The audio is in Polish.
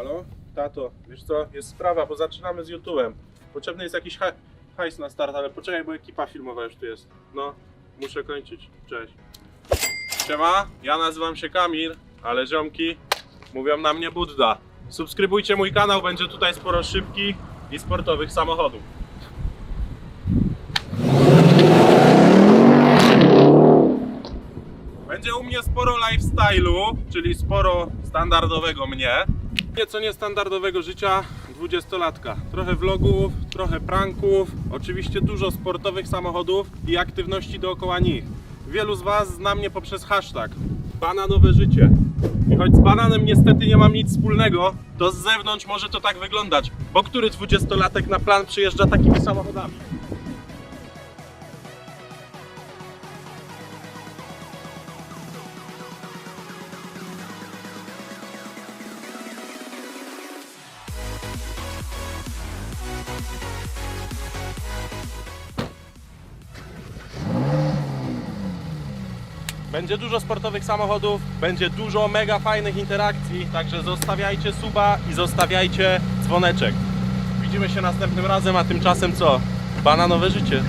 Halo? Tato, wiesz co, jest sprawa, bo zaczynamy z YouTube'em. Potrzebny jest jakiś ha- hajs na start, ale poczekaj, bo ekipa filmowa już tu jest. No, muszę kończyć. Cześć. Siema, ja nazywam się Kamil, ale ziomki mówią na mnie Budda. Subskrybujcie mój kanał, będzie tutaj sporo szybkich i sportowych samochodów. Będzie u mnie sporo lifestyle'u, czyli sporo standardowego mnie. Nieco niestandardowego życia dwudziestolatka. Trochę vlogów, trochę pranków, oczywiście dużo sportowych samochodów i aktywności dookoła nich. Wielu z Was zna mnie poprzez hashtag bananowe życie. I choć z bananem niestety nie mam nic wspólnego, to z zewnątrz może to tak wyglądać. Bo który dwudziestolatek na plan przyjeżdża takimi samochodami? Będzie dużo sportowych samochodów, będzie dużo mega fajnych interakcji, także zostawiajcie suba i zostawiajcie dzwoneczek. Widzimy się następnym razem, a tymczasem co? Bananowe życie.